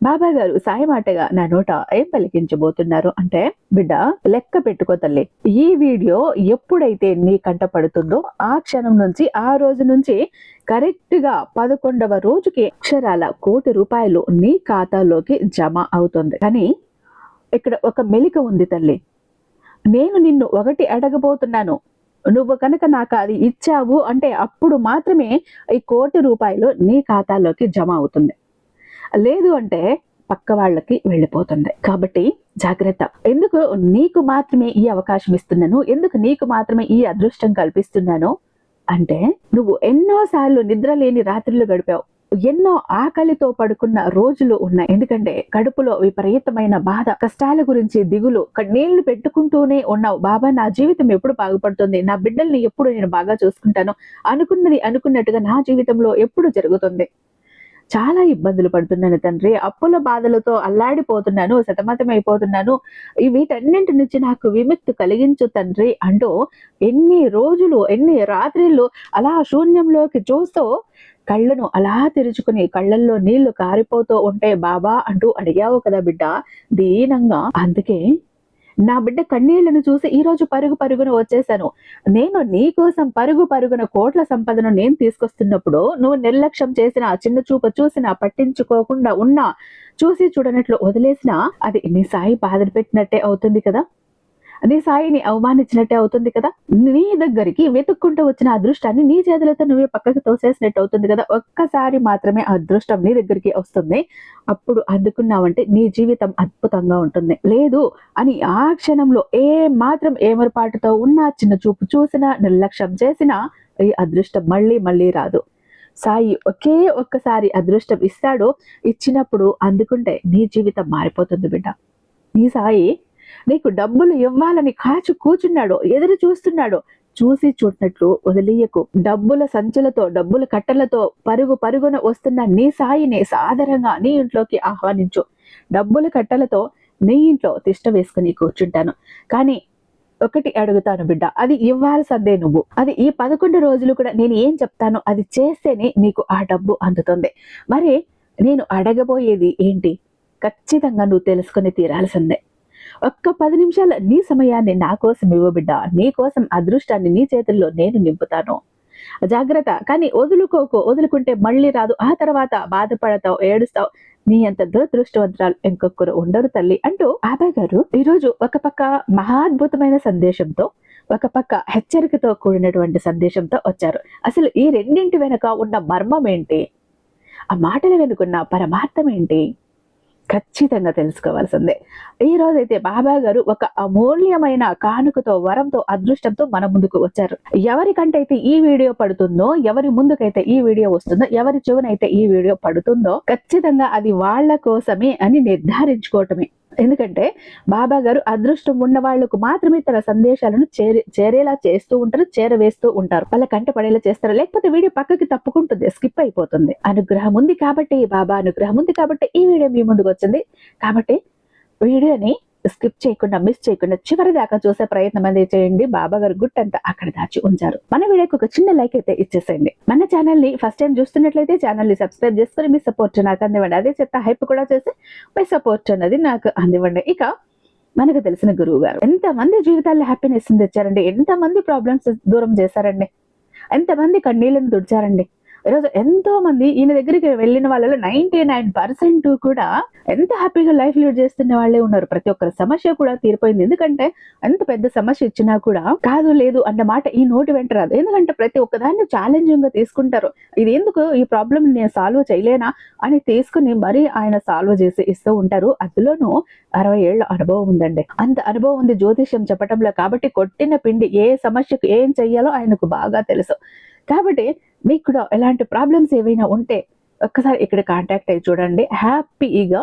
బాబా గారు సాయమాటగా నా నోట ఏం పలికించబోతున్నారు అంటే బిడ్డ లెక్క పెట్టుకో తల్లి. ఈ వీడియో ఎప్పుడైతే నీ కంట పడుతుందో ఆ క్షణం నుంచి ఆ రోజు నుంచి కరెక్ట్గా పదకొండవ రోజుకి అక్షరాల కోటి రూపాయలు నీ ఖాతాలోకి జమ అవుతుంది. కానీ ఇక్కడ ఒక మెలిక ఉంది తల్లి. నేను నిన్ను ఒకటి అడగబోతున్నాను. నువ్వు కనుక నాకు అది ఇచ్చావు అంటే అప్పుడు మాత్రమే ఈ కోటి రూపాయలు నీ ఖాతాలోకి జమ అవుతుంది. లేదు అంటే పక్క వాళ్ళకి వెళ్ళిపోతుంది. కాబట్టి జాగ్రత్త. ఎందుకు నీకు మాత్రమే ఈ అవకాశం ఇస్తున్నాను? ఎందుకు నీకు మాత్రమే ఈ అదృష్టం కల్పిస్తున్నాను? అంటే నువ్వు ఎన్నోసార్లు నిద్ర లేని రాత్రులు గడిపావు. ఎన్నో ఆకలితో పడుకున్న రోజులు ఉన్నాయి. ఎందుకంటే కడుపులో విపరీతమైన బాధ కష్టాల గురించి దిగులు కన్నీళ్ళు పెట్టుకుంటూనే ఉన్నావు. బాబా నా జీవితం ఎప్పుడు బాగుపడుతుంది? నా బిడ్డల్ని ఎప్పుడు నేను బాగా చూసుకుంటాను? అనుకున్నది అనుకున్నట్టుగా నా జీవితంలో ఎప్పుడు జరుగుతుంది? చాలా ఇబ్బందులు పడుతున్నాను తండ్రి. అప్పుల బాధలతో అల్లాడిపోతున్నాను సతమతమైపోతున్నాను. వీటన్నింటి నుంచి నాకు విముక్తి కలిగించు తండ్రి అంటూ ఎన్ని రోజులు ఎన్ని రాత్రిళ్ళు అలా శూన్యంలోకి చూస్తూ కళ్ళను అలా తెరుచుకుని కళ్ళల్లో నీళ్ళు కారిపోతూ ఉంటే బాబా అంటూ అడిగావు కదా బిడ్డ దీనంగా. అందుకే నా బిడ్డ కన్నీళ్ళను చూసి ఈ రోజు పరుగు పరుగున వచ్చేసాను. నేను నీ కోసం పరుగు పరుగున కోట్ల సంపదను నేను తీసుకొస్తున్నప్పుడు నువ్వు నిర్లక్ష్యం చేసిన చిన్న చూపు చూసినా పట్టించుకోకుండా ఉన్నా చూసి చూడనట్లు వదిలేసినా అది నీ సాయి బాధలు పెట్టినట్టే అవుతుంది కదా? నీ సాయిని అవమానించినట్టే అవుతుంది కదా? నీ దగ్గరికి వెతుక్కుంటూ వచ్చిన అదృష్టాన్ని నీ చేతులతో నువ్వే పక్కకి తోసేసినట్టు అవుతుంది కదా? ఒక్కసారి మాత్రమే అదృష్టం నీ దగ్గరికి వస్తుంది. అప్పుడు అందుకున్నావంటే నీ జీవితం అద్భుతంగా ఉంటుంది. లేదు అని ఆ క్షణంలో ఏ మాత్రం ఏమరపాటుతో ఉన్నా చిన్న చూపు చూసినా నిర్లక్ష్యం చేసినా ఈ అదృష్టం మళ్ళీ మళ్ళీ రాదు. సాయి ఒకే ఒక్కసారి అదృష్టం ఇస్తాడు ఇచ్చినప్పుడు అందుకుంటే నీ జీవితం మారిపోతుంది బిడ్డ. నీ సాయి నీకు డబ్బులు ఇవ్వాలని కాచు కూర్చున్నాడు ఎదురు చూస్తున్నాడు చూసి చూడనట్లు వదిలియకు. డబ్బుల సంచులతో డబ్బుల కట్టలతో పరుగు పరుగున వస్తున్న నీ సాయిని సాదరంగా నీ ఇంట్లోకి ఆహ్వానించు. డబ్బుల కట్టలతో నీ ఇంట్లో తిష్ట వేసుకుని కూర్చుంటాను. కానీ ఒకటి అడుగుతాను బిడ్డ అది ఇవ్వాల్సిందే నువ్వు. అది ఈ పదకొండు రోజులు కూడా నేను ఏం చెప్తాను అది చేస్తేనే నీకు ఆ డబ్బు అందుతుంది. మరి నేను అడగబోయేది ఏంటి? ఖచ్చితంగా నువ్వు తెలుసుకొని తీరాల్సిందే. ఒక్క పది నిమిషాల నీ సమయాన్ని నా కోసం ఇవ్వబిడ్డ నీ కోసం అదృష్టాన్ని నీ చేతుల్లో నేను నింపుతాను. జాగ్రత్త. కానీ వదులుకోకు. వదులుకుంటే మళ్ళీ రాదు. ఆ తర్వాత బాధపడతావు ఏడుస్తావు. నీ అంత దురదృష్టవంతరాలు ఇంకొకరు ఉండరు తల్లి అంటూ ఆబాయ్ గారు ఈరోజు ఒక పక్క మహాద్భుతమైన సందేశంతో ఒక పక్క హెచ్చరికతో కూడినటువంటి సందేశంతో వచ్చారు. అసలు ఈ రెండింటి వెనుక ఉన్న మర్మం ఏంటి? ఆ మాటల వెనుకున్న పరమార్థం ఏంటి? ఖచ్చితంగా తెలుసుకోవాల్సిందే. ఈ రోజైతే బాబా గారు ఒక అమూల్యమైన కానుకతో వరంతో అదృష్టంతో మన ముందుకు వచ్చారు. ఎవరికంటే అయితే ఈ వీడియో పడుతుందో ఎవరి ముందుకైతే ఈ వీడియో వస్తుందో ఎవరి చెవునైతే ఈ వీడియో పడుతుందో ఖచ్చితంగా అది వాళ్ళ కోసమే అని నిర్ధారించుకోవటమే. ఎందుకంటే బాబా గారు అదృష్టం ఉన్న వాళ్ళకు మాత్రమే తన సందేశాలను చేరే చేరేలా చేస్తూ ఉంటారు చేరవేస్తూ ఉంటారు. వాళ్ళ కంట పడేలా చేస్తారు. లేకపోతే వీడియో పక్కకి తప్పుకుంటుంది స్కిప్ అయిపోతుంది. అనుగ్రహం ఉంది కాబట్టి బాబా అనుగ్రహం ఉంది కాబట్టి ఈ వీడియో మీ ముందుకు వచ్చింది. కాబట్టి వీడియోని స్కిప్ చేయకుండా మిస్ చేయకుండా చివరి దాకా చూసే ప్రయత్నం అనేది చేయండి. బాబా గారు గుట్ అంతా అక్కడ దాచి ఉంచారు. మన వీడియోకి ఒక చిన్న లైక్ అయితే ఇచ్చేసేయండి. మన ఛానల్ని ఫస్ట్ టైం చూస్తున్నట్లయితే ఛానల్ని సబ్స్క్రైబ్ చేసుకుని మీ సపోర్ట్ నాకు అందివ్వండి. అదే చెత్త హైప్ కూడా చేసి మీ సపోర్ట్ అన్నది నాకు అందివ్వండి. ఇక మనకు తెలిసిన గురువు గారు ఎంతమంది జీవితాల్లో హ్యాపీనెస్ తెచ్చారండి? ఎంతమంది ప్రాబ్లమ్స్ దూరం చేశారండి? ఎంతమంది కన్నీళ్ళను తుడిచారండి? ఈరోజు ఎంతో మంది ఈయన దగ్గరికి వెళ్ళిన వాళ్ళలో నైన్టీ నైన్ పర్సెంట్ కూడా ఎంత హ్యాపీగా లైఫ్ లీడ్ చేస్తున్న వాళ్ళే ఉన్నారు. ప్రతి ఒక్కరి సమస్య కూడా తీరిపోయింది. ఎందుకంటే ఎంత పెద్ద సమస్య ఇచ్చినా కూడా కాదు లేదు అన్న మాట ఈ నోటి వెంట రాదు. ఎందుకంటే ప్రతి ఒక్కదాన్ని ఛాలెంజింగ్గా తీసుకుంటారు. ఇది ఎందుకు ఈ ప్రాబ్లం నేను సాల్వ్ చేయలేనా అని తీసుకుని మరీ ఆయన సాల్వ్ చేసి ఇస్తూ ఉంటారు. అందులోనూ అరవై ఏళ్ళ అనుభవం ఉందండి. అంత అనుభవం ఉంది జ్యోతిష్యం చెప్పటంలో కాబట్టి కొట్టిన పిండి ఏ సమస్యకు ఏం చెయ్యాలో ఆయనకు బాగా తెలుసు. కాబట్టి మీకు కూడా ఎలాంటి ప్రాబ్లమ్స్ ఏవైనా ఉంటే ఒక్కసారి ఇక్కడ కాంటాక్ట్ అయ్యి చూడండి. హ్యాపీగా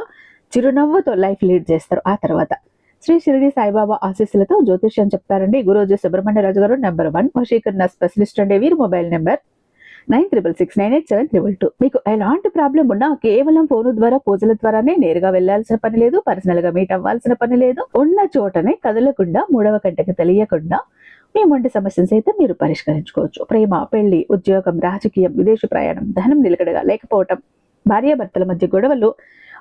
చిరునవ్వుతో లైఫ్ లీడ్ చేస్తారు ఆ తర్వాత. శ్రీ షిరిడి సాయిబాబా ఆశీస్సులతో జ్యోతిష్యం చెప్తారండి. గురూజీ సుబ్రహ్మణ్యరాజు గారు నెంబర్ వన్ వశీకరణ స్పెషలిస్ట్ అండి వీరి mobile number nine triple six nine eight seven triple two మీకు ఎలాంటి ప్రాబ్లం ఉన్నా కేవలం ఫోన్ ద్వారా పూజల ద్వారానే నేరుగా వెళ్ళాల్సిన పని లేదు పర్సనల్గా మీట్ అవ్వాల్సిన పని లేదు. ఉన్న చోటనే కదలకుండా మూడవ గంటకు తెలియకుండా మీ మొండి సమస్యను సైతం మీరు పరిష్కరించుకోవచ్చు. ప్రేమ పెళ్ళి ఉద్యోగం రాజకీయం విదేశీ ప్రయాణం ధనం నిలకడగా లేకపోవటం భార్యాభర్తల మధ్య గొడవలు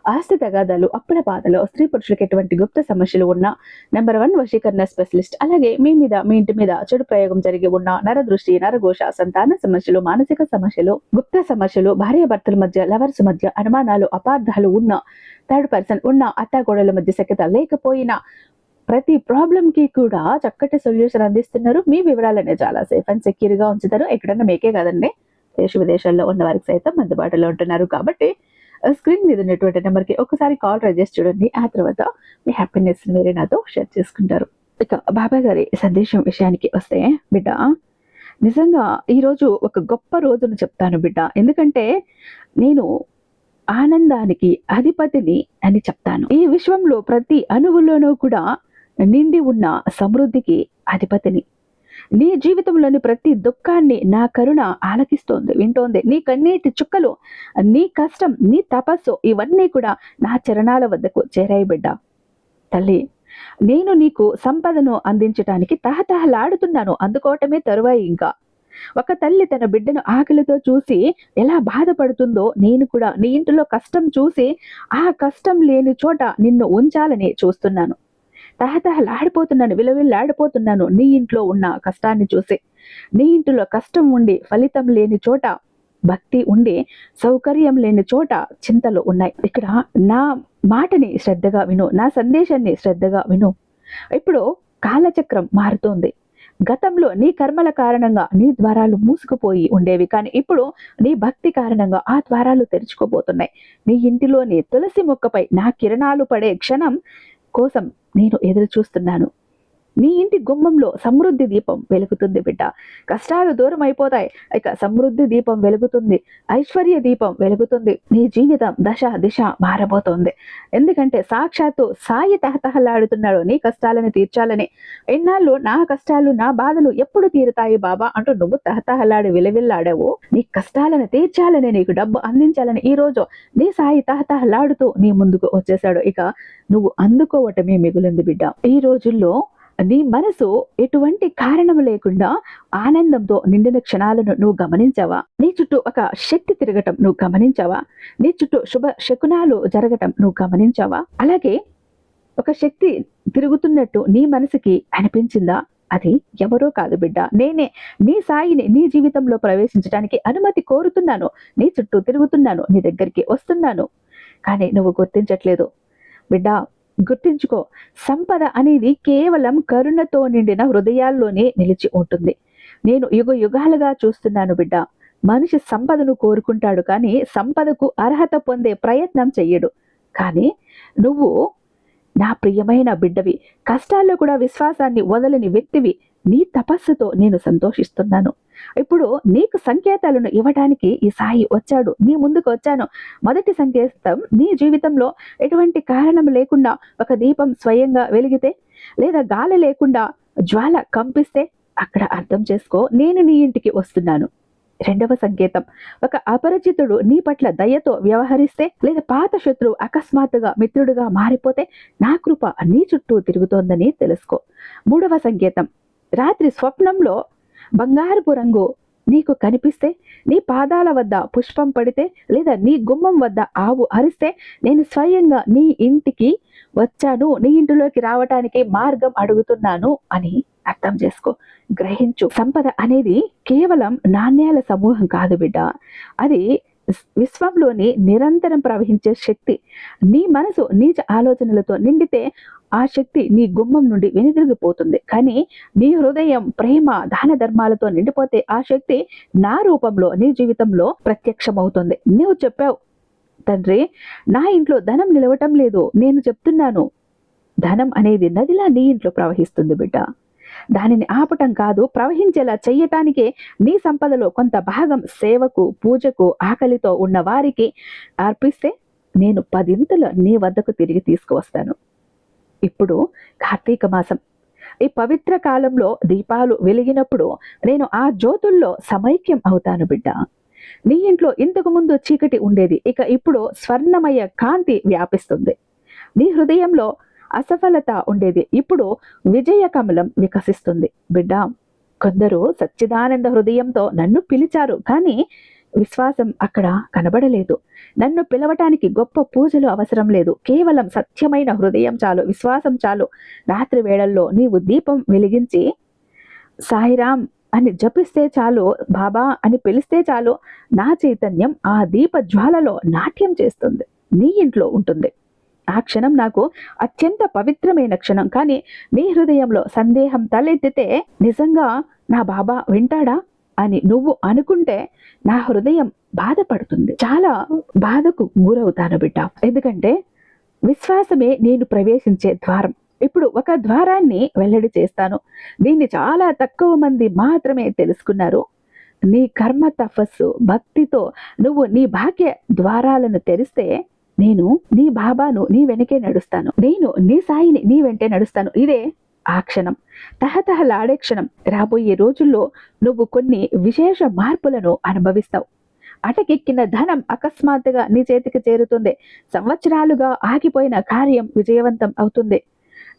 ఆస్తి తగాదాలు అప్పుల బాధలు స్త్రీ పురుషులకు ఎటువంటి గుప్త సమస్యలు ఉన్నా నెంబర్ వన్ వశీకరణ స్పెషలిస్ట్. అలాగే మీ మీద మీ ఇంటి మీద చెడు ప్రయోగం జరిగి ఉన్న నరదృష్టి నరఘోష సంతాన సమస్యలు మానసిక సమస్యలు గుప్త సమస్యలు భార్యాభర్తల మధ్య లవర్స్ మధ్య అనుమానాలు అపార్థాలు ఉన్న థర్డ్ పర్సన్ ఉన్న అత్తాగోడల మధ్య సఖ్యత లేకపోయినా ప్రతి ప్రాబ్లం కి కూడా చక్కటి సొల్యూషన్ అందిస్తున్నారు. మీ వివరాలనే చాలా సేఫ్ అండ్ సెక్యూర్గా ఉంచుతారు. ఎక్కడన్నా మీకే కాదండి. దేశ విదేశాల్లో ఉన్న వారికి సైతం అందుబాటులో ఉంటున్నారు. కాబట్టి స్క్రీన్ మీద ఉన్నటువంటి నెంబర్కి ఒకసారి కాల్ రిజిస్టర్ చూడండి. ఆ తర్వాత మీ హ్యాపీనెస్ మీరే నాతో షేర్ చేసుకుంటారు. ఇక బాబాయ్ గారి సందేశం విషయానికి వస్తే బిడ్డ నిజంగా ఈరోజు ఒక గొప్ప రోజును చెప్తాను బిడ్డ. ఎందుకంటే నేను ఆనందానికి అధిపతిని అని చెప్తాను. ఈ విశ్వంలో ప్రతి అణువులోనూ కూడా నిండి ఉన్న సమృద్ధికి అధిపతిని. నీ జీవితంలోని ప్రతి దుఃఖాన్ని నా కరుణ ఆలకిస్తోంది వింటోంది. నీ కన్నీటి చుక్కలు నీ కష్టం నీ తపస్సు ఇవన్నీ కూడా నా చరణాల వద్దకు చేరాయి బిడ్డ తల్లి నేను నీకు సంపదను అందించటానికి తహతహలాడుతున్నాను. అందుకోవటమే తరువాయి ఇంకా. ఒక తల్లి తన బిడ్డను ఆకలితో చూసి ఎలా బాధపడుతుందో నేను కూడా నీ ఇంటిలో కష్టం చూసి ఆ కష్టం లేని చోట నిన్ను ఉంచాలని చూస్తున్నాను. తహతహలాడిపోతున్నాను విలవిల్లాడిపోతున్నాను నీ ఇంట్లో ఉన్న కష్టాన్ని చూసి నీ ఇంటిలో కష్టం ఉండి ఫలితం లేని చోట భక్తి ఉండి సౌకర్యం లేని చోట చింతలు ఉన్నాయి. ఇక్కడ నా మాటని శ్రద్ధగా విను నా సందేశాన్ని శ్రద్ధగా విను. ఇప్పుడు కాలచక్రం మారుతోంది. గతంలో నీ కర్మల కారణంగా నీ ద్వారాలు మూసుకుపోయి ఉండేవి కానీ ఇప్పుడు నీ భక్తి కారణంగా ఆ ద్వారాలు తెరుచుకోబోతున్నాయి. నీ ఇంటిలోని తులసి మొక్కపై నా కిరణాలు పడే క్షణం కోసం నేను ఎదురు చూస్తున్నాను నీ ఇంటి గుమ్మంలో సమృద్ధి దీపం వెలుగుతుంది బిడ్డ. కష్టాలు దూరం అయిపోతాయి. ఇక సమృద్ధి దీపం వెలుగుతుంది. ఐశ్వర్య దీపం వెలుగుతుంది. నీ జీవితం దశ దిశ మారబోతోంది. ఎందుకంటే సాక్షాత్తు సాయి తహతహలాడుతున్నాడు. నీ కష్టాలను తీర్చాలని. ఎన్నాళ్ళు నా కష్టాలు నా బాధలు ఎప్పుడు తీరుతాయి బాబా? అంటూ నువ్వు తహతహలాడి విలవిల్లాడావు. నీ కష్టాలను తీర్చాలని నీకు డబ్బు అందించాలని ఈ రోజు నీ సాయి తహతహలాడుతూ నీ ముందుకు వచ్చేసాడు ఇక నువ్వు అందుకోవటమే మిగులింది బిడ్డ. ఈ రోజుల్లో నీ మనసు ఎటువంటి కారణం లేకుండా ఆనందంతో నిండిన క్షణాలను నువ్వు గమనించావా? నీ చుట్టూ ఒక శక్తి తిరగటం నువ్వు గమనించావా? నీ చుట్టూ శుభ శకునాలు జరగటం నువ్వు గమనించావా? అలాగే ఒక శక్తి తిరుగుతున్నట్టు నీ మనసుకి అనిపించిందా? అది ఎవరో కాదు బిడ్డ. నేనే నీ సాయిని నీ జీవితంలో ప్రవేశించడానికి అనుమతి కోరుతున్నాను. నీ చుట్టూ తిరుగుతున్నాను. నీ దగ్గరికి వస్తున్నాను. కానీ నువ్వు గుర్తించట్లేదు. బిడ్డ గుర్తించుకో. సంపద అనేది కేవలం కరుణతో నిండిన హృదయాల్లోనే నిలిచి ఉంటుంది. నేను యుగ యుగాలుగా చూస్తున్నాను బిడ్డ. మనిషి సంపదను కోరుకుంటాడు కానీ సంపదకు అర్హత పొందే ప్రయత్నం చెయ్యడు. కానీ నువ్వు నా ప్రియమైన బిడ్డవి కష్టాల్లో కూడా విశ్వాసాన్ని వదలని వ్యక్తివి. నీ తపస్సుతో నేను సంతోషిస్తున్నాను. ఇప్పుడు నీకు సంకేతాలను ఇవ్వడానికి ఈ సాయి వచ్చాడు. నీ ముందుకు వచ్చాను. మొదటి సంకేతం నీ జీవితంలో ఎటువంటి కారణం లేకుండా ఒక దీపం స్వయంగా వెలిగితే లేదా గాలి లేకుండా జ్వాల కంపిస్తే అక్కడ అర్థం చేసుకో నేను నీ ఇంటికి వస్తున్నాను. రెండవ సంకేతం ఒక అపరిచితుడు నీ పట్ల దయతో వ్యవహరిస్తే లేదా పాత శత్రువు అకస్మాత్తుగా మిత్రుడుగా మారిపోతే నా కృప నీ చుట్టూ తిరుగుతోందని తెలుసుకో. మూడవ సంకేతం రాత్రి స్వప్నంలో బంగారపు రంగు నీకు కనిపిస్తే నీ పాదాల వద్ద పుష్పం పడితే లేదా నీ గుమ్మం వద్ద ఆవు అరిస్తే నేను స్వయంగా నీ ఇంటికి వచ్చాను నీ ఇంటిలోకి రావటానికి మార్గం అడుగుతున్నాను అని అర్థం చేసుకో. గ్రహించు. సంపద అనేది కేవలం నాణ్యాల సమూహం కాదు బిడ్డ. అది విశ్వంలోని నిరంతరం ప్రవహించే శక్తి. నీ మనసు నీచ ఆలోచనలతో నిండితే ఆ శక్తి నీ గుమ్మం నుండి వెనుదిరిగిపోతుంది. కానీ నీ హృదయం ప్రేమ దాన ధర్మాలతో నిండిపోతే ఆ శక్తి నా రూపంలో నీ జీవితంలో ప్రత్యక్షమవుతుంది. నువ్వు చెప్పావు తండ్రి నా ఇంట్లో ధనం నిలవటం లేదు. నేను చెప్తున్నాను ధనం అనేది నదిలా నీ ఇంట్లో ప్రవహిస్తుంది బిడ్డ. దానిని ఆపటం కాదు ప్రవహించేలా చెయ్యటానికే నీ సంపదలో కొంత భాగం సేవకు పూజకు ఆకలితో ఉన్న వారికి అర్పిస్తే నేను పదింతలు నీ వద్దకు తిరిగి తీసుకువస్తాను. ఇప్పుడు కార్తీక మాసం. ఈ పవిత్ర కాలంలో దీపాలు వెలిగినప్పుడు నేను ఆ జ్యోతుల్లో సమైక్యం అవుతాను బిడ్డ. నీ ఇంట్లో ఇంతకు ముందు చీకటి ఉండేది ఇక ఇప్పుడు స్వర్ణమయ కాంతి వ్యాపిస్తుంది. నీ హృదయంలో అసఫలత ఉండేది ఇప్పుడు విజయ కమలం వికసిస్తుంది బిడ్డ. కొందరు సచ్చిదానంద హృదయంతో నన్ను పిలిచారు కానీ విశ్వాసం అక్కడ కనబడలేదు. నన్ను పిలవటానికి గొప్ప పూజలు అవసరం లేదు. కేవలం సత్యమైన హృదయం చాలు విశ్వాసం చాలు. రాత్రి వేళల్లో నీవు దీపం వెలిగించి సాయిరామ్ అని జపిస్తే చాలు బాబా అని పిలిస్తే చాలు నా చైతన్యం ఆ దీప జ్వాలలో నాట్యం చేస్తుంది నీ ఇంట్లో ఉంటుంది. ఆ క్షణం నాకు అత్యంత పవిత్రమైన క్షణం. కానీ నీ హృదయంలో సందేహం తలెత్తితే నిజంగా నా బాబా వింటాడా? అని నువ్వు అనుకుంటే నా హృదయం బాధపడుతుంది. చాలా బాధకు గురవుతాను బిడ్డ. ఎందుకంటే విశ్వాసమే నేను ప్రవేశించే ద్వారం. ఇప్పుడు ఒక ద్వారాన్ని వెల్లడి చేస్తాను. దీన్ని చాలా తక్కువ మంది మాత్రమే తెలుసుకున్నారు. నీ కర్మ తపస్సు భక్తితో నువ్వు నీ భాగ్య ద్వారాలను తెరిస్తే నేను నీ బాబాను నీ వెనకే నడుస్తాను. నేను నీ సాయిని నీ వెంటే నడుస్తాను. ఇదే ఆ క్షణం. తహతహలాడే క్షణం. రాబోయే రోజుల్లో నువ్వు కొన్ని విశేష మార్పులను అనుభవిస్తావు. అటకెక్కిన ధనం అకస్మాత్తుగా నీ చేతికి చేరుతుంది. సంవత్సరాలుగా ఆగిపోయిన కార్యం విజయవంతం అవుతుంది.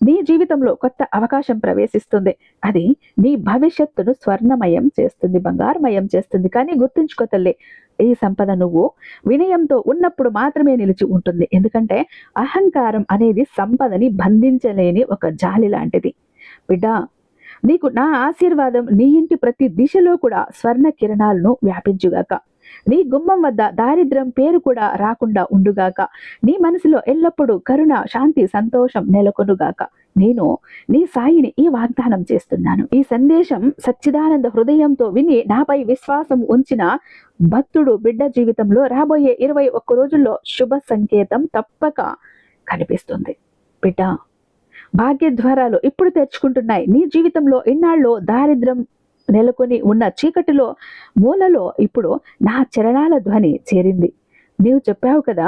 నీ జీవితంలో కొత్త అవకాశం ప్రవేశిస్తుంది. అది నీ భవిష్యత్తును స్వర్ణమయం చేస్తుంది బంగారమయం చేస్తుంది. కానీ గుర్తుంచుకో తల్లి ఈ సంపద నువ్వు వినయంతో ఉన్నప్పుడు మాత్రమే నిలిచి ఉంటుంది. ఎందుకంటే అహంకారం అనేది సంపదని బంధించలేని ఒక జాలి లాంటిది. బిడ్డ నీకు నా ఆశీర్వాదం నీ ఇంటి ప్రతి దిశలో కూడా స్వర్ణ కిరణాలను వ్యాపించుగాక. నీ గుమ్మం వద్ద దారిద్ర్యం పేరు కూడా రాకుండా ఉండుగాక. నీ మనసులో ఎల్లప్పుడూ కరుణ శాంతి సంతోషం నెలకొనుగాక. నేను నీ సాయిని ఈ వాగ్దానం చేస్తున్నాను. ఈ సందేశం సచ్చిదానంద హృదయంతో విని నాపై విశ్వాసం ఉంచిన భక్తుడు బిడ్డ జీవితంలో రాబోయే ఇరవై ఒక్క రోజుల్లో శుభ సంకేతం తప్పక కనిపిస్తుంది. బిడ్డ భాగ్యద్వారాలు ఇప్పుడు తెరుచుకుంటున్నాయి. నీ జీవితంలో ఇన్నాళ్ళు దారిద్ర్యం నెలకొని ఉన్న చీకటిలో మూలలో ఇప్పుడు నా చరణాల ధ్వని చేరింది. నీవు చెప్పావు కదా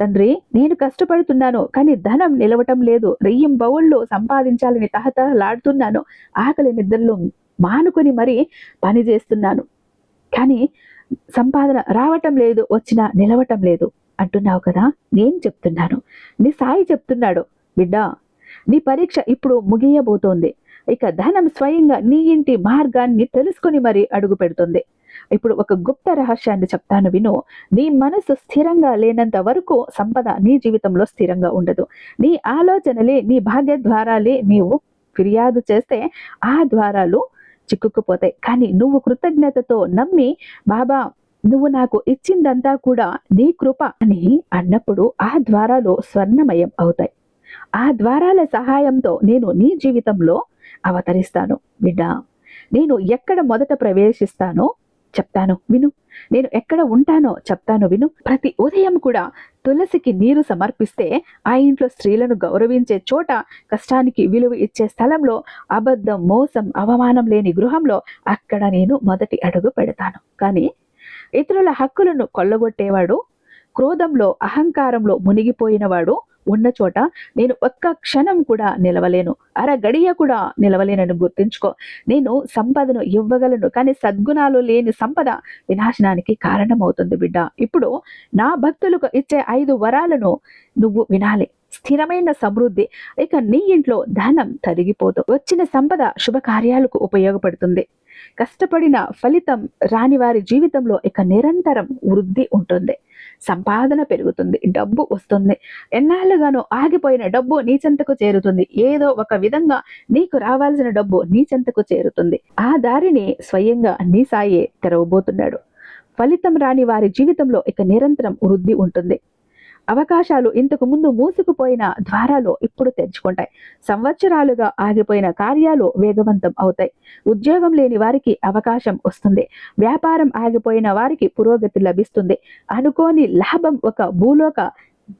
తండ్రి నేను కష్టపడుతున్నాను కానీ ధనం నిలవటం లేదు. రెయ్యం బౌళ్ళు సంపాదించాలని తహతహలాడుతున్నాను. ఆకలి నిద్రలు మానుకొని మరీ పని చేస్తున్నాను. కానీ సంపాదన రావటం లేదు వచ్చినా నిలవటం లేదు. అంటున్నావు కదా నేను చెప్తున్నాను. నీ సాయి చెప్తున్నాడు బిడ్డ నీ పరీక్ష ఇప్పుడు ముగియబోతోంది. ఇక ధనం స్వయంగా నీ ఇంటి మార్గాన్ని తెలుసుకొని మరీ అడుగు పెడుతుంది. ఇప్పుడు ఒక గుప్త రహస్యాన్ని చెప్తాను విను. నీ మనసు స్థిరంగా లేనంత వరకు సంపద నీ జీవితంలో స్థిరంగా ఉండదు. నీ ఆలోచనలే నీ భాగ్య ద్వారాలే నీవు ఫిర్యాదు చేస్తే ఆ ద్వారాలు చిక్కుకుపోతాయి. కానీ నువ్వు కృతజ్ఞతతో నమ్మి బాబా నువ్వు నాకు ఇచ్చిందంతా కూడా నీ కృప అని అన్నప్పుడు ఆ ద్వారాలు స్వర్ణమయం అవుతాయి. ఆ ద్వారాల సహాయంతో నేను నీ జీవితంలో అవతరిస్తాను. బిడ్డా నేను ఎక్కడ మొదట ప్రవేశిస్తానో చెప్తాను విను. నేను ఎక్కడ ఉంటానో చెప్తాను విను. ప్రతి ఉదయం కూడా తులసికి నీరు సమర్పిస్తే ఆ ఇంట్లో స్త్రీలను గౌరవించే చోట కష్టానికి విలువ ఇచ్చే స్థలంలో అబద్ధం మోసం అవమానం లేని గృహంలో అక్కడ నేను మొదటి అడుగు పెడతాను. కానీ ఇతరుల హక్కులను కొల్లగొట్టేవాడు క్రోధంలో అహంకారంలో మునిగిపోయినవాడు ఉన్న చోట నేను ఒక్క క్షణం కూడా నిలవలేను. అర గడియ కూడా నిలవలేనని గుర్తుంచుకో. నేను సంపదను ఇవ్వగలను కానీ సద్గుణాలు లేని సంపద వినాశనానికి కారణమవుతుంది బిడ్డ. ఇప్పుడు నా భక్తులకు ఇచ్చే ఐదు వరాలను నువ్వు వినాలి. స్థిరమైన సమృద్ధి. ఇక నీ ఇంట్లో ధనం తరిగిపోదు. వచ్చిన సంపద శుభకార్యాలకు ఉపయోగపడుతుంది. కష్టపడిన ఫలితం రాని వారి జీవితంలో ఇక నిరంతరం వృద్ధి ఉంటుంది. సంపాదన పెరుగుతుంది డబ్బు వస్తుంది. ఎన్నాళ్ళుగానో ఆగిపోయిన డబ్బు నీ చెంతకు చేరుతుంది. ఏదో ఒక విధంగా నీకు రావాల్సిన డబ్బు నీ చెంతకు చేరుతుంది. ఆ దారిని స్వయంగా నీ సాయే తెరవబోతున్నాడు. ఫలితం రాని వారి జీవితంలో ఇక నిరంతరం వృద్ధి ఉంటుంది. అవకాశాలు ఇంతకు ముందు మూసుకుపోయిన ద్వారాలు ఇప్పుడు తెరుచుకుంటాయి. సంవత్సరాలుగా ఆగిపోయిన కార్యాలు వేగవంతం అవుతాయి. ఉద్యోగం లేని వారికి అవకాశం వస్తుంది. వ్యాపారం ఆగిపోయిన వారికి పురోగతి లభిస్తుంది. అనుకోని లాభం ఒక భూలోక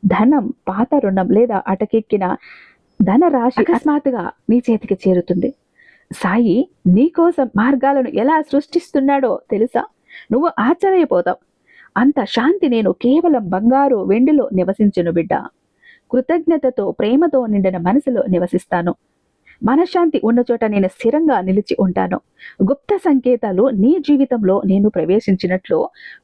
ధనం పాత రుణం లేదా అటకెక్కిన ధనరాశి అకస్మాత్తుగా నీ చేతికి చేరుతుంది. సాయి నీ కోసం మార్గాలను ఎలా సృష్టిస్తున్నాడో తెలుసా? నువ్వు ఆశ్చర్యపోతావు. అంత శాంతి నేను కేవలం బంగారు వెండిలో నివసించను బిడ్డ. కృతజ్ఞతతో ప్రేమతో నిండిన మనసులో నివసిస్తాను. మనశ్శాంతి ఉన్న చోట నేను స్థిరంగా నిలిచి ఉంటాను. గుప్త సంకేతాలు నీ జీవితంలో నేను ప్రవేశించినట్లు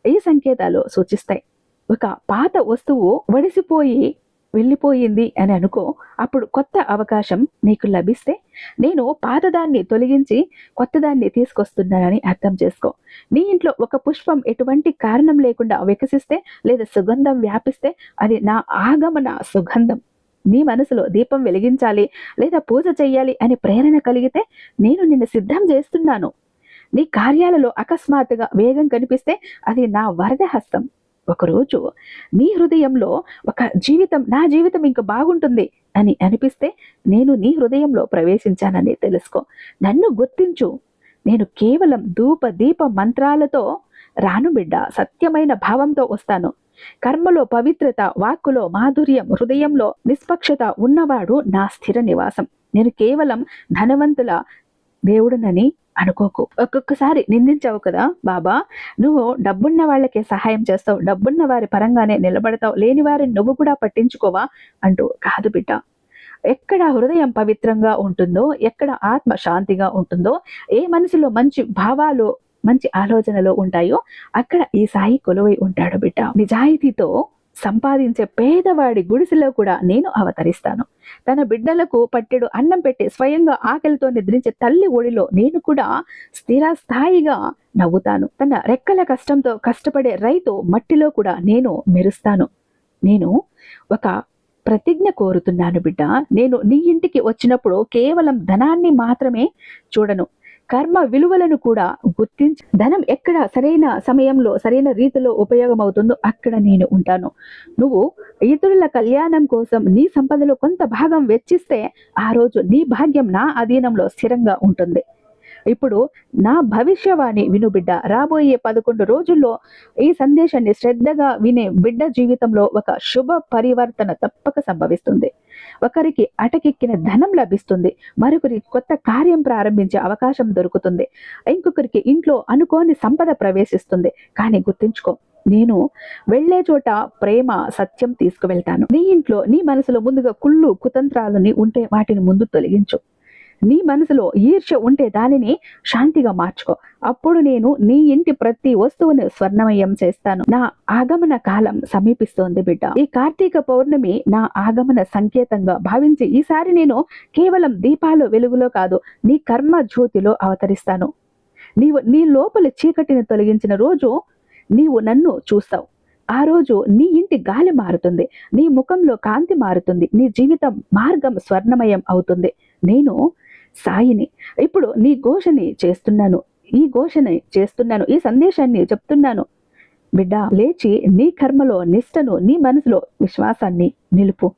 ఈ సంకేతాలు సూచిస్తాయి. ఒక పాత వస్తువు వడిసిపోయి వెళ్ళిపోయింది అని అనుకో అప్పుడు కొత్త అవకాశం నీకు లభిస్తే నేను పాతదాన్ని తొలగించి కొత్తదాన్ని తీసుకొస్తున్నానని అర్థం చేసుకో. నీ ఇంట్లో ఒక పుష్పం ఎటువంటి కారణం లేకుండా వికసిస్తే లేదా సుగంధం వ్యాపిస్తే అది నా ఆగమన సుగంధం. నీ మనసులో దీపం వెలిగించాలి లేదా పూజ చేయాలి అని ప్రేరణ కలిగితే నేను నిన్ను సిద్ధం చేస్తున్నాను. నీ కార్యాలలో అకస్మాత్తుగా వేగం కనిపిస్తే అది నా వరద హస్తం. ఒకరోజు నీ హృదయంలో ఒక జీవితం నా జీవితం ఇంకా బాగుంటుంది అని అనిపిస్తే నేను నీ హృదయంలో ప్రవేశించానని తెలుసుకో. నన్ను గుర్తించు. నేను కేవలం ధూప దీప మంత్రాలతో రాను బిడ్డ సత్యమైన భావంతో వస్తాను. కర్మలో పవిత్రత వాక్కులో మాధుర్యం హృదయంలో నిష్పక్షత ఉన్నవాడు నా స్థిర నివాసం. నేను కేవలం ధనవంతుల దేవుడునని అనుకోకు. ఒక్కొక్కసారి నిందించావు కదా బాబా నువ్వు డబ్బున్న వాళ్ళకే సహాయం చేస్తావు డబ్బున్న వారి పరంగానే నిలబడతావు లేని వారిని నువ్వు కూడా పట్టించుకోవా అంటూ కాదు బిడ్డ. ఎక్కడ హృదయం పవిత్రంగా ఉంటుందో ఎక్కడ ఆత్మ శాంతిగా ఉంటుందో ఏ మనసులో మంచి భావాలు మంచి ఆలోచనలు ఉంటాయో అక్కడ ఈ సాయి కొలువై ఉంటాడు బిడ్డ. నిజాయితీతో సంపాదించే పేదవాడి గుడిసెలో కూడా నేను అవతరిస్తాను. తన బిడ్డలకు పట్టెడు అన్నం పెట్టి స్వయంగా ఆకలితో నిద్రించే తల్లి ఒడిలో నేను కూడా స్థిరస్థాయిగా నవ్వుతాను. తన రెక్కల కష్టంతో కష్టపడే రైతు మట్టిలో కూడా నేను మెరుస్తాను. నేను ఒక ప్రతిజ్ఞ కోరుతున్నాను బిడ్డ. నేను నీ ఇంటికి వచ్చినప్పుడు కేవలం ధనాన్ని మాత్రమే చూడను. కర్మ విలువలను కూడా గుర్తించి ధనం ఎక్కడ సరైన సమయంలో సరైన రీతిలో ఉపయోగం అవుతుందో అక్కడ నేను ఉంటాను. నువ్వు ఇతరుల కళ్యాణం కోసం నీ సంపదలో కొంత భాగం వెచ్చిస్తే ఆ రోజు నీ భాగ్యం నా అధీనంలో స్థిరంగా ఉంటుంది. ఇప్పుడు నా భవిష్యవాణి విను బిడ్డ. రాబోయే పదకొండు రోజుల్లో ఈ సందేశాన్ని శ్రద్ధగా వినే బిడ్డ జీవితంలో ఒక శుభ పరివర్తన తప్పక సంభవిస్తుంది. ఒకరికి అటకెక్కిన ధనం లభిస్తుంది. మరొకరికి కొత్త కార్యం ప్రారంభించే అవకాశం దొరుకుతుంది. ఇంకొకరికి ఇంట్లో అనుకోని సంపద ప్రవేశిస్తుంది. కానీ గుర్తుంచుకో నేను వెళ్ళే చోట ప్రేమ సత్యం తీసుకువెళ్తాను. నీ ఇంట్లో నీ మనసులో ముందుగా కుళ్ళు కుతంత్రాలని ఉంటే వాటిని ముందు తొలగించు. నీ మనసులో ఈర్ష్య ఉంటే దానిని శాంతిగా మార్చుకో. అప్పుడు నేను నీ ఇంటి ప్రతి వస్తువును స్వర్ణమయం చేస్తాను. నా ఆగమన కాలం సమీపిస్తోంది బిడ్డ. ఈ కార్తీక పౌర్ణమి నా ఆగమన సంకేతంగా భావించి ఈసారి నేను కేవలం దీపాలు వెలుగులో కాదు నీ కర్మ జ్యోతిలో అవతరిస్తాను. నీవు నీ లోపల చీకటిని తొలగించిన రోజు నీవు నన్ను చూస్తావు. ఆ రోజు నీ ఇంటి గాలి మారుతుంది నీ ముఖంలో కాంతి మారుతుంది నీ జీవితం మార్గం స్వర్ణమయం అవుతుంది. నేను సాయిని. ఇప్పుడు నీ ఘోషని చేస్తున్నాను. ఈ ఘోషని చేస్తున్నాను. ఈ సందేశాన్ని చెప్తున్నాను. బిడ్డ లేచి నీ కర్మలో నిష్టను నీ మనసులో విశ్వాసాన్ని నిలుపు.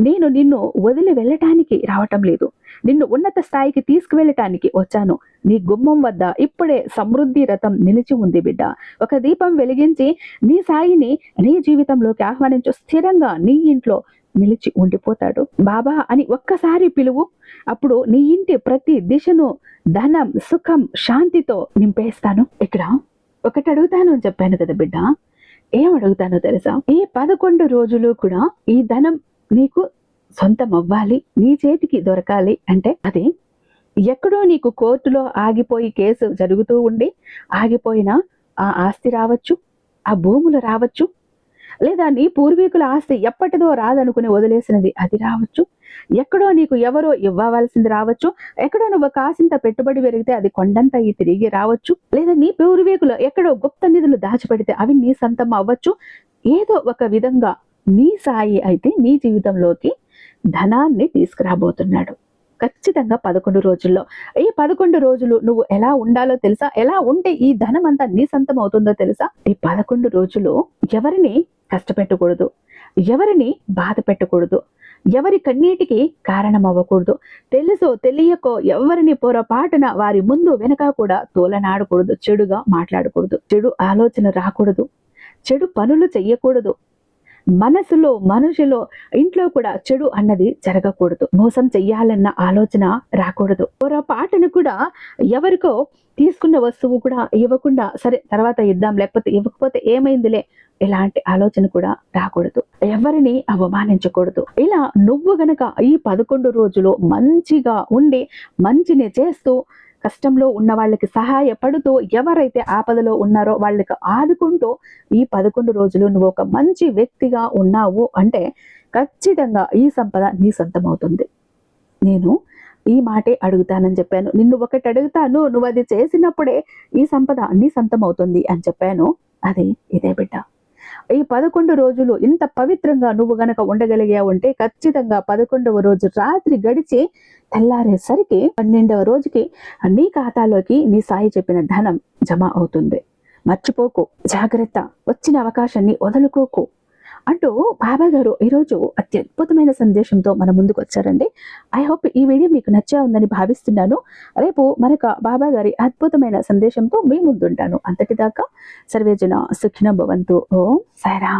నేను నిన్ను వదిలి వెళ్ళటానికి రావటం లేదు. నిన్ను ఉన్నత స్థాయికి తీసుకువెళ్ళటానికి వచ్చాను. నీ గుమ్మం వద్ద ఇప్పుడే సమృద్ధి రథం నిలిచి ఉంది బిడ్డ. ఒక దీపం వెలిగించి నీ సాయిని నీ జీవితంలోకి ఆహ్వానించు. స్థిరంగా నీ ఇంట్లో నిలిచి ఉండిపోతాడు. బాబా అని ఒక్కసారి పిలువు. అప్పుడు నీ ఇంటి ప్రతి దిశను ధనం సుఖం శాంతితో నింపేస్తాను. ఇక్కడ ఒకటి అడుగుతాను అని చెప్పాను కదా బిడ్డ. ఏం అడుగుతానో తెలుసా? ఈ పదకొండు రోజులు కూడా ఈ ధనం నీకు సొంతం అవ్వాలి. నీ చేతికి దొరకాలి అంటే అది ఎక్కడో నీకు కోర్టులో ఆగిపోయి కేసు జరుగుతూ ఉండి ఆగిపోయిన ఆ ఆస్తి రావచ్చు ఆ భూములు రావచ్చు లేదా నీ పూర్వీకుల ఆస్తి ఎప్పటిదో రాదనుకుని వదిలేసినది అది రావచ్చు. ఎక్కడో నీకు ఎవరో ఇవ్వవలసింది రావచ్చు. ఎక్కడో నువ్వు కాసింత పెట్టుబడి పెరిగితే అది కొండంత ఈ తిరిగి రావచ్చు. లేదా నీ పూర్వీకులు ఎక్కడో గుప్త నిధులు దాచిపెడితే అవి నీ సొంతం అవ్వచ్చు. ఏదో ఒక విధంగా నీ సాయి అయితే నీ జీవితంలోకి ధనాన్ని తీసుకురాబోతున్నాడు. ఖచ్చితంగా పదకొండు రోజుల్లో. ఈ పదకొండు రోజులు నువ్వు ఎలా ఉండాలో తెలుసా? ఎలా ఉంటే ఈ ధనం అంతా నీ సొంతం అవుతుందో తెలుసా? ఈ పదకొండు రోజులు ఎవరిని కష్టపెట్టకూడదు? ఎవరిని బాధ పెట్టకూడదు? ఎవరి కన్నీటికి కారణం అవ్వకూడదు తెలుసో తెలియకో ఎవరిని పొరపాటున వారి ముందు వెనక కూడా తోలనాడకూడదు చెడుగా మాట్లాడకూడదు. చెడు ఆలోచన రాకూడదు. చెడు పనులు చెయ్యకూడదు. మనసులో మనుషులో ఇంట్లో కూడా చెడు అన్నది జరగకూడదు. మోసం చెయ్యాలన్న ఆలోచన రాకూడదు. పాటను కూడా ఎవరికో తీసుకున్న వస్తువు కూడా ఇవ్వకుండా సరే తర్వాత ఇద్దాం లేకపోతే ఇవ్వకపోతే ఏమైందిలే ఇలాంటి ఆలోచన కూడా రాకూడదు. ఎవరిని అవమానించకూడదు. ఇలా నువ్వు గనక ఈ పదకొండు రోజులు మంచిగా ఉండి మంచిని చేస్తూ కష్టంలో ఉన్న వాళ్ళకి సహాయపడుతూ ఎవరైతే ఆపదలో ఉన్నారో వాళ్ళకి ఆదుకుంటూ ఈ పదకొండు రోజులు నువ్వు ఒక మంచి వ్యక్తిగా ఉన్నావు అంటే ఖచ్చితంగా ఈ సంపద నీ సొంతం అవుతుంది నేను ఈ మాటే అడుగుతానని చెప్పాను. నిన్ను ఒకటి అడుగుతాను. నువ్వు అది చేసినప్పుడే ఈ సంపద నీ సొంతం అవుతుంది అని చెప్పాను. అది ఇదే బిడ్డ. ఈ పదకొండు రోజులు ఇంత పవిత్రంగా నువ్వు గనక ఉండగలిగా ఉంటే ఖచ్చితంగా పదకొండవ రోజు రాత్రి గడిచి తెల్లారేసరికి పన్నెండవ రోజుకి నీ ఖాతాలోకి నీ సాయి చెప్పిన ధనం జమ అవుతుంది. మర్చిపోకు. జాగ్రత్త. వచ్చిన అవకాశాన్ని వదులుకోకు. అంటూ బాబా గారు ఈరోజు అత్యద్భుతమైన సందేశంతో మన ముందుకు వచ్చారండి. ఐ హోప్ ఈ వీడియో మీకు నచ్చే ఉందని భావిస్తున్నాను. రేపు మరొక బాబా గారి అద్భుతమైన సందేశంతో మీ ముందుంటాను. అంతటిదాకా సర్వేజన సుఖిన భవంతు. ఓం సాయిరామ్.